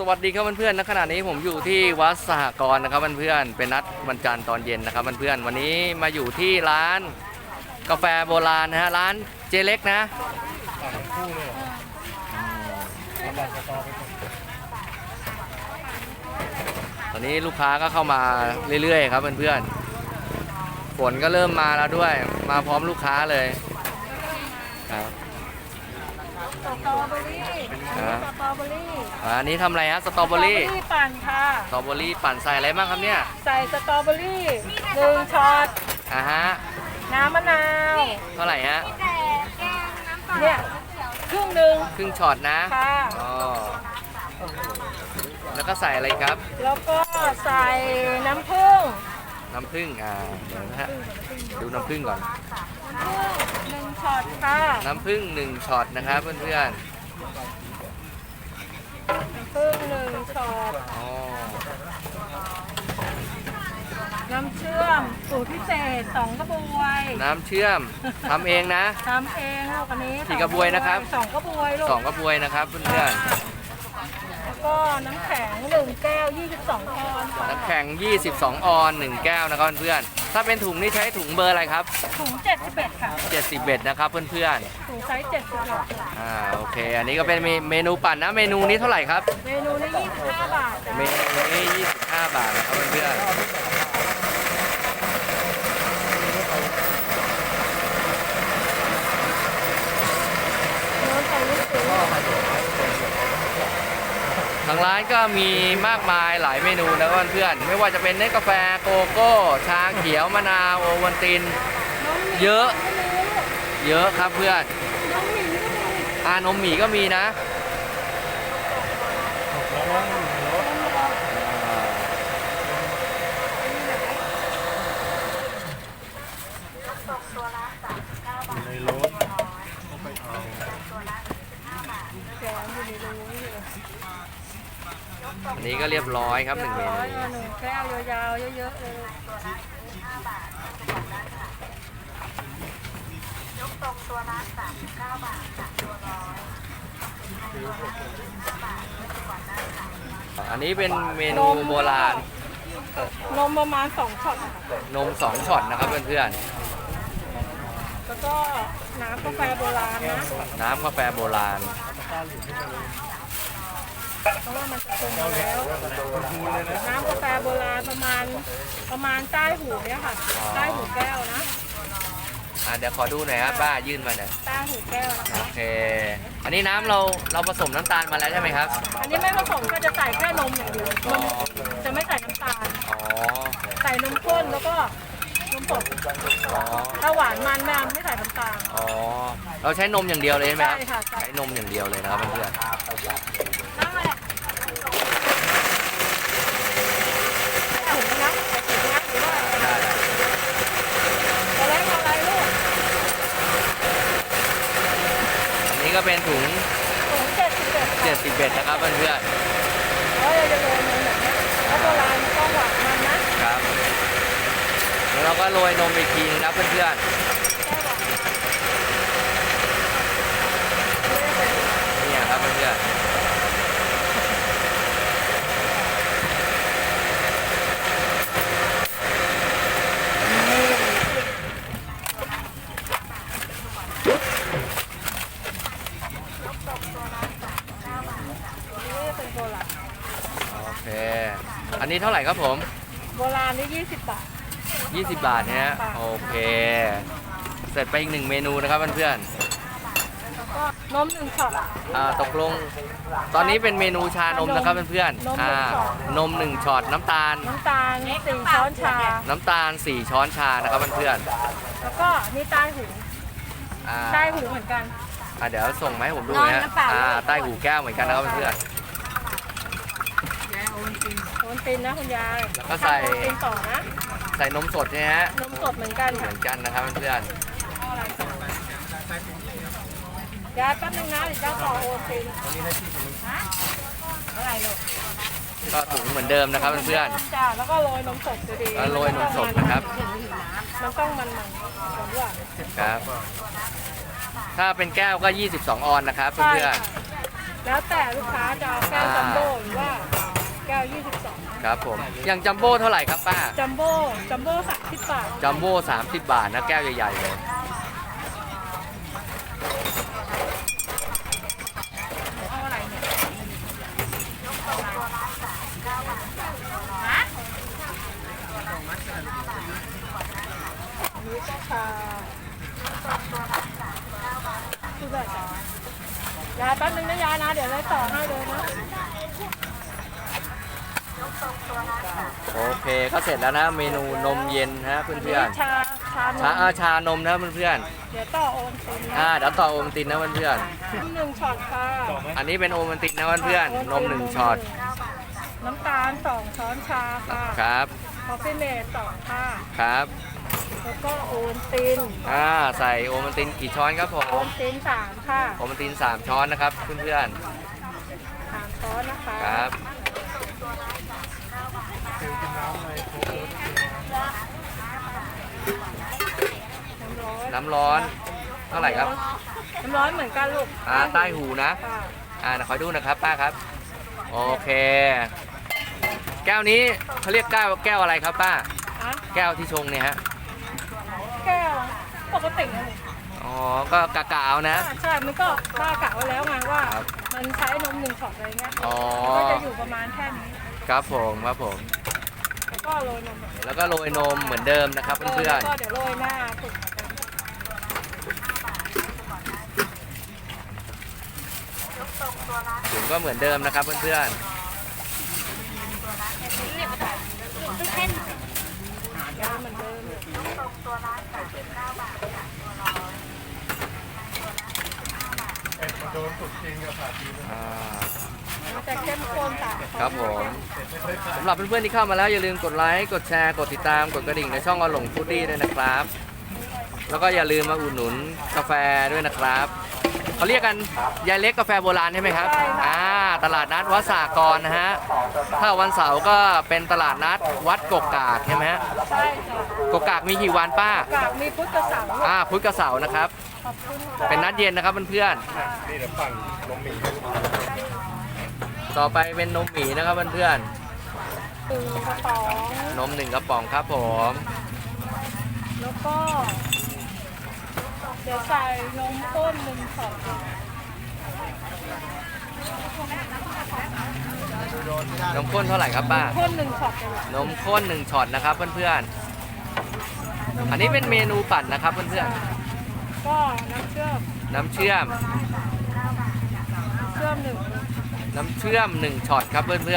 สวัสดีครับเพื่อนๆณขณะนี้ผมอยู่ที่วัดสหกรณ์นะครับเพื่อนๆเป็นนัดวันจันทร์ตอนเย็นนะครับเพื่อนๆวันนี้มาอยู่ที่ร้านกาแฟโบราณนะฮะร้านเจเล็กนะตอนนี้ลูกค้าก็เข้ามาเรื่อยๆครับเพื่อนๆฝนก็เริ่มมาแล้วด้วย มาพร้อมลูกค้าเลยครับ สตรอเบอรี่ครับสตรอเบอรี่อ่าอันนี้ทำอะไรฮะสตรอเบอรี่ปั่นค่ะ สตรอเบอรี่ปั่นใส่อะไรบ้างครับเนี่ยใส่สตรอเบอรี่หนึ่งช็อต อ่าฮะน้ำมะนาว เท่าไหร่ฮะเนี่ย ครึ่งหนึ่งครึ่งช็อตนะค่ะ อ๋อแล้วก็ใส่อะไรครับ แล้วก็ใส่น้ำผึ้ง น้ำผึ้งอ่าเดี๋ยวนะฮะดูน้ำผึ้งก่อน หนึ่งช็อตค่ะน้ำผึ้งหนึ่งช็อตนะครับเพื่อนน้ำผึ้งหนึ่งช็อต ๆอ๋อน้ำเชื่อมสูตรพิเศษสองกระบวยน้ำเชื่อมทำเองนะ ทำเองลูกอันนี้กี่กระบวยนะครับ สองกระบวยลูกสองกระบวยนะครับเพื่อนแล้ว ก็น้ำแข็งหนึ่งแก้ว22ออนซ์ค่ะๆน้ำแข็ง 22 ออนหนึ่งแก้วนะครับเพื่อนๆถ้าเป็นถุงนี่ใช้ถุงเบอร์อะไรครับ ถุง71ค่ะ70เบ็ดนะครับเพื่อนถุงไซส์71ๆอ่าโอเค อันนี้ก็เป็นเมนูปั่นนะเมนูนี้เท่าไหร่ครับ เมนูนี้25บาทจ้ะเมนูนี้25 บาทนะครับเพื่อนๆ โน้นไปนี่คือ ทางร้านก็มีมากมายหลายเมนูนะเพื่อนๆไม่ว่าจะเป็นเนสกาแฟโกโก้ชาเขียวมะนาวโอวัลตินน้องหมีเยอะก็มีลูกเยอะครับเพื่อนน้องหมีก็มีอานมหมีก็มีนะ รียบร้อยครับหนึ่งเมนูร้อยหนึ่งแก้วยาวๆเยอะๆเลยอันนี้เป็นเมนูโบราณ นมประมาณ2ช็อตค่ะนมสองช็อตนะครับเพื่อนแล้วก็น้ำกาแฟโบราณนะๆน้ำกาแฟโบราณ เพราะว่ามันจะปรุงมาแล้ว น้ำกาแฟโบราณประมาณประมาณใต้หูเนี่ยค่ะ ใต้หูแก้วนะ อะเดี๋ยวขอดูหน่อยครับป้ายื่นมาหน่อยใต้หูแก้วนะคะโอเค อันนี้น้ำเราเราผสมน้ำตาลมาแล้วใช่ไหมครับ อันนี้ไม่ผสมก็จะใส่แค่นมอย่างเดียวนมจะไม่ใส่น้ำตาล อ๋อ ใส่นมข้นแล้วก็น มสดอ๋อถ้าหวานมันแม่ไม่ใส่น้ำตาล อ๋อ เราใช้นมอย่างเดียวเลยใช่ไหมครับใช่ค่ะใช่ ใช้นมอย่างเดียวเลยนะครับเพื่อนน้ำอะไรถุงนะถุงนะหรือว่าๆได้ได้ตัวเล็กอะไรลูกอันนี้ก็เป็นถุงถุงเจ็ดสิบเอ็ดค่ะ70เบ็ดนะครับเพื่อนแล้วเราจะโรยนมแบบนี้แล้วโบราณมันต้องหวานมันนะ ๆครับ แล้วเราก็โรยนมอีกทีนะเพื่อนเนๆนี่ครับเพื่อนโบราณๆโอเค อันนี้เท่าไหร่ครับผม โบราณนี่ยี่สิบบาท 20 บาทเนี่ยโอเค เสร็จไปอีกหนึ่งเมนูนะครับเพื่อนแล้วก็นมหนึ่งช็อตๆอ่าตกลง ตอนนี้เป็นเมนูชานมนะครับเพื่อนนมๆอ่านมหนึ่งช็อตน้ำตาล น้ำตาลสี่ช้อนชา น้ำตาล 4 ช้อนชานะครับเพื่อนแล้วก็นี่ใต้หูๆอ่าใต้หูเหมือนกัน อ่าเดี๋ยวส่งมาให้ผมดูหนะฮะนอนน้ำเปล่าอ่าใต้หูแก้วเหมือนกันนะครับเพื่อน โอนตินนะคุณยายแล้วก็ใส่ โอนตินต่อนะๆ ใส่นมสดใช่ไหมฮะนมสดเหมือนกันเหค่ะมือนกันนะครับเพื่อนยายแป๊บนึงนะเดี๋ยวจะต่อโอนตินฮะอะไรลูกๆก็ถุงเหมือนเดิมนะครับเพื่อน จ้าแล้วก็โรยนมสดดูดีแล้วโรยนมสดนะครับ มันต้องมันมันๆผมว่าๆครับ ถ้าเป็นแก้วก็ 22 ออนนะครับใช่เพื่อนค่ะแล้วแต่ลูกค้าจะเอาแก้วจัมโบ้หรือว่า ครับผมอย่างจัมโบ้เท่าไหร่ครับป้าจัมโบ้จัมโบ้สามสิบบาทจัมโบ้30 บาทนะแก้วใหญ่ๆเลยเอาอะไรเนี่ยฮะอันนี้ก็ชาคือแบบยายแป๊บนึงนะยายนะ เดี๋ยวเลยต่อให้เลยนะ โอเค ก็เสร็จแล้วนะเมนูนมเย็นฮะเพื่อนชาชาๆชาอาชานมนะเพื่อนเดี๋ยวต่อโอนตินๆนะอ่าเดี๋ยวต่อโอมตินนะเพื่อนหนึ่งช็อตค่ะๆอันนี้เป็นโอมตินนะเพื่อนๆนมหนึ่งช็อตน้ำตาลสองช้อนชาค่ะครับคอฟฟี่เมดสองค่ะครับแล้วก็โอนตินอ่าใส่โอมตินกี่ช้อนครับผโอมนตินสามค่ะโอมตินสามช้อนนะครับเพื่อนสามช้อนนะคะๆครับ น้ำร้อนน้ำร้อน เท่าไหร่ครับ น้ำร้อนเหมือนกันลูกอ่าใต้หูนะ ค่ะอ่าขอดูนะครับป้าครับ โอเค แก้วนี้เขาเรียกแก้วแก้วอะไรครับป้า อะแก้วที่ชงเนี่ยฮะ แก้วปกตินะลูกอ๋อ ก็กะกะเอานะ อ่าใช่มันก็ป้ากะไว้แล้วไงว่า ครับ มันใช้นมหนึ่งช็อตอะไรเงี้ยอ๋อ ก็จะอยู่ประมาณแค่นี้ครับผมครับผม แล้วก็โรยนมแล้วก็โรยนมเหมือนเดิมนะครับเพื่อนแล้วก็เดี๋ยวโรยหน้าสุก ๆถุงก็เหมือนเดิมนะครับเพื่อนยาเหมือนเดิมๆอ่ามันจะเข้มข้นต่างครับผมสำหรับเพื่อนๆที่เข้ามาแล้วอย่าลืมกดไลค์กดแชร์กดติดตามกดกระดิ่งในช่องอหลงฟูดดี้ด้วยนะครับ แล้วก็อย่าลืมมาอุดหนุนกาแฟด้วยนะครับ เขาเรียกกันยายเล็กกาแฟโบราณใช่ไหมครับอ่าตลาดนัดวัดสากรนะฮะถ้าวันเสาร์ก็เป็นตลาดนัดวัดกกกากใช่ไหมฮะใช่จ้ะกกกากมีกี่วันป้ากากมีพุทธเสาร์อ่าพุธกับเสาร์นะครับ ขอบคุณค่ะเป็นนัดเย็นนะครับเพื่อนนี่เดี๋ยวปั่นนมหมี่ให้ลูกค้าๆต่อไปเป็นนมหมีนะครับเพื่อนตึงกระป๋องๆนมหนึ่งกระป๋องครับผม แล้วก็เดี๋ยวใส่นมข้นหนึ่งช็อตนมข้นเท่าไหร่ครับป้า ข้นหนึ่งช็อตเลยนมข้นหนึ่งช็อตนะครับเพื่อนๆ อันนี้เป็นเมนูปั่นนะครับเพื่อนก็น้ำเชื่อมๆน้ำเชื่อม เชื่อมหนึ่งน้ำเชื่อมหนึ่งช็อตครับเพื่อนแ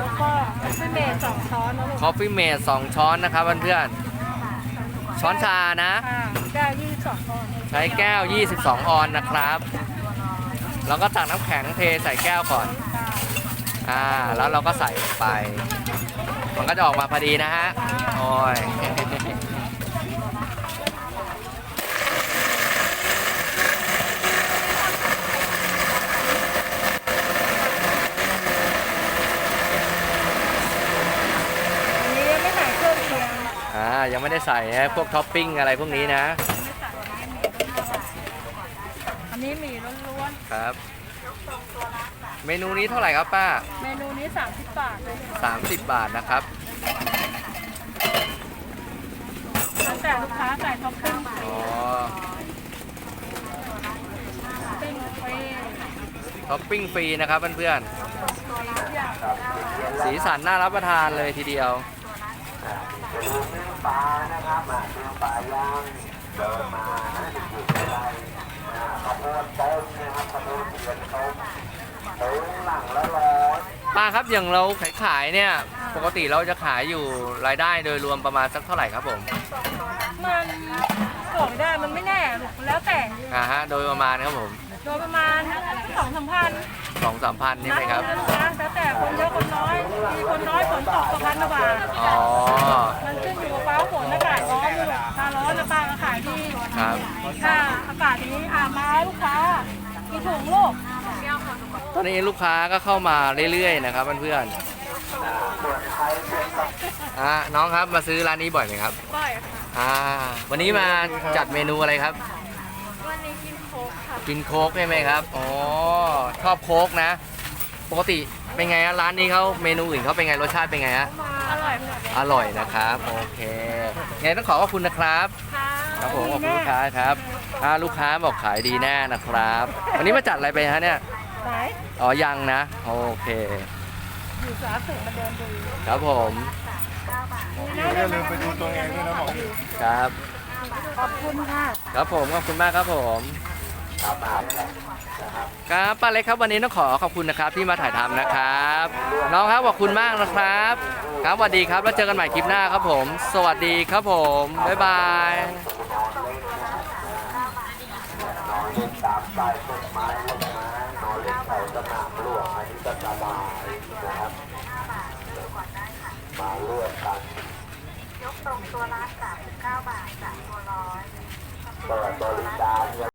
ล้วก็ซิเมทสองช้อนนะลูกๆคอฟฟี่เมดสองช้อนนะครับเพื่อนๆ ช้อนชานะ ค่ะแก้วยี่สิบสองช้อนใช้แก้ว 22 ออนนะครับ แล้วก็ตักน้ำแข็งเทใส่แก้วก่อนค่ะอ่า แล้วเราก็ใส่ลงไป มันก็จะออกมาพอดีนะฮะ โอ้ย อันนี้ยังไม่ใส่เครื่องเคียง อ่า ยังไม่ได้ใส่นะพวกท็อปปิ้งอะไรพวกนี้นะอันนี้หมี่ล้วนครับ เมนูนี้เท่าไหร่ครับป้า ๆ เมนูนี้ 30 บาทเลย30 บาทนะครับ แล้วแต่ลูกค้าใส่ท็อปปิ้งฟรีอ๋อท็อปปิ้งฟรีท็อปปิ้งฟรีนะครับเพื่อนทุกอย่างๆ สีสันน่ารับประทานเลยทีเดียว ป้าครับอย่างเราขายขายๆเนี่ย ปกติเราจะขายอยู่รายได้โดยรวมประมาณสักเท่าไหร่ครับผมมันบอกไม่ได้มันไม่แน่หรอกแล้วแต่อ่าฮะโดยประมาณครับผมโดยประมาณสองสามพันสองสามพันนี่ไหมครับนะแล้วแต่คนเยอะคนน้อยมีคนน้อยฝนตกประพันกว่าบาทอ๋อมัน ครับถ้าอากาศนี้อ่ามาลูกค้ามีถุงลูกตอนนี้ลูกค้าก็เข้ามาเรื่อยๆนะครับเพื่อนๆอ่าน้องครับมาซื้อร้านนี้บ่อยไหมครับก้อยค่ะ อ่า วันนี้มาจัดเมนูอะไรครับ วันนี้กินโค้กค่ะ กินโค้กใช่ไหมครับ อ๋อ ชอบโค้กนะ ปกติเป็นไงฮะร้านนี้เขาเมนูอื่นเขาเป็นไงรสชาติเป็นไงฮะ อร่อยค่ะอร่อยนะครับ โอเคไงต้องขอขอบคุณนะครับ ค่ะ ครับผมขอบคุณลูกค้าครับอ่าลูกค้าบอกขายดีแน่นะครับ วันนี้มาจัดอะไรไปฮะเนี่ยไหนอ๋อยังนะ โอเค อยู่สาสุมาเดินดูครับผมอย่าลืมไปดูตัวเองด้วยนะหมอครับ ขอบคุณค่ะครับผมขอบคุณมากครับผมครับป้าเล็กครับวันนี้ต้องขอขอบคุณนะครับที่มาถ่ายทำนะครับ น้องครับขอบคุณมากนะครับ ครับสวัสดีครับแล้วเจอกันใหม่คลิปหน้าครับผม สวัสดีครับผมบ๊ายบาย ใต้ต้นไม้ต้นไม้นอนเล่นเข่าสนามหลวงอันนี้ก็สบายนะครับมาเลือกกันยกตรงตัวละ39 บาทจากตัวร้อยเปิดบริการ